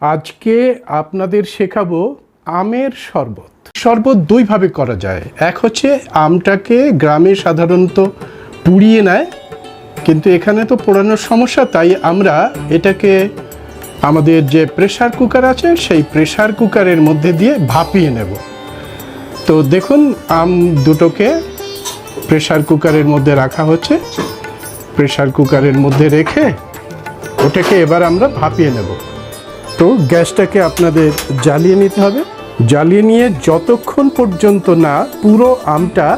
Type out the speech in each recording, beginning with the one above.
আজকে আপনাদের শেখাবো আমের শরবত। শরবত দুইভাবে করা যায়। এক হচ্ছে আমটাকে গ্রামে সাধারণত পুড়িয়ে নেয়, কিন্তু এখানে তো পোড়ানোর সমস্যা, তাই আমরা এটাকে আমাদের যে প্রেশার কুকার আছে, সেই প্রেশার কুকারের মধ্যে দিয়ে ভাপিয়ে নেব। তো দেখুন, আম দুটোকে প্রেশার কুকারের মধ্যে রাখা হচ্ছে। প্রেশার কুকারের মধ্যে রেখে ওটাকে এবার আমরা ভাপিয়ে নেব। তো গ্যাসটাকে আপনাদের জ্বালিয়ে নিতে হবে। জ্বালিয়ে নিয়ে যতক্ষণ পর্যন্ত না পুরো আমটা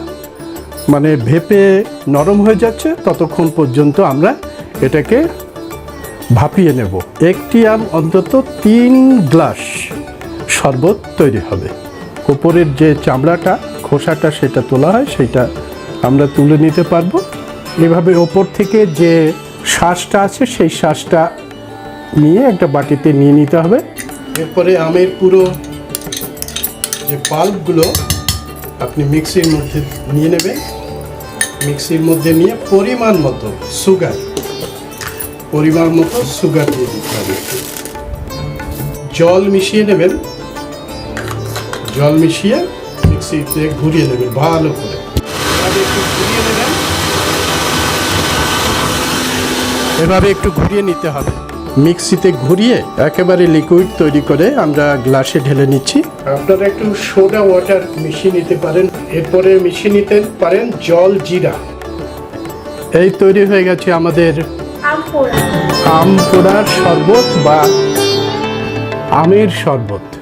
মানে ভেপে নরম হয়ে যাচ্ছে, ততক্ষণ পর্যন্ত আমরা এটাকে ভাপিয়ে নেব। একটি আম অন্তত তিন গ্লাস শরবত তৈরি হবে। ওপরের যে চামড়াটা, খোসাটা সেটা তোলা হয়, সেটা আমরা তুলে নিতে পারব। এভাবে ওপর থেকে যে শ্বাসটা আছে, সেই শ্বাসটা নিয়ে একটা বাটিতে নিয়ে নিতে হবে। এরপরে আমের পুরো যে পাল্পগুলো আপনি মিক্সির মধ্যে নিয়ে নেবেন। মিক্সির মধ্যে নিয়ে পরিমাণ মতো সুগার, পরিমাণ মতো সুগার দিয়ে দিতে হবে। জল মিশিয়ে নেবেন। জল মিশিয়ে মিক্সিতে ঘুরিয়ে নেবেন ভালো করে। এভাবে একটু ঘুরিয়ে নিতে হবে। মিক্সিতে ঘুরিয়ে একেবারে লিকুইড তৈরি করে আমরা গ্লাসে ঢেলে নিচ্ছি। আপনারা একটু সোডা ওয়াটার মিশিয়ে নিতে পারেন। এরপরে মিশিয়ে নিতে পারেন জল জিরা। এই তৈরি হয়ে গেছে আমাদের আম পোড়া পোড়ার শরবত বা আমের শরবত।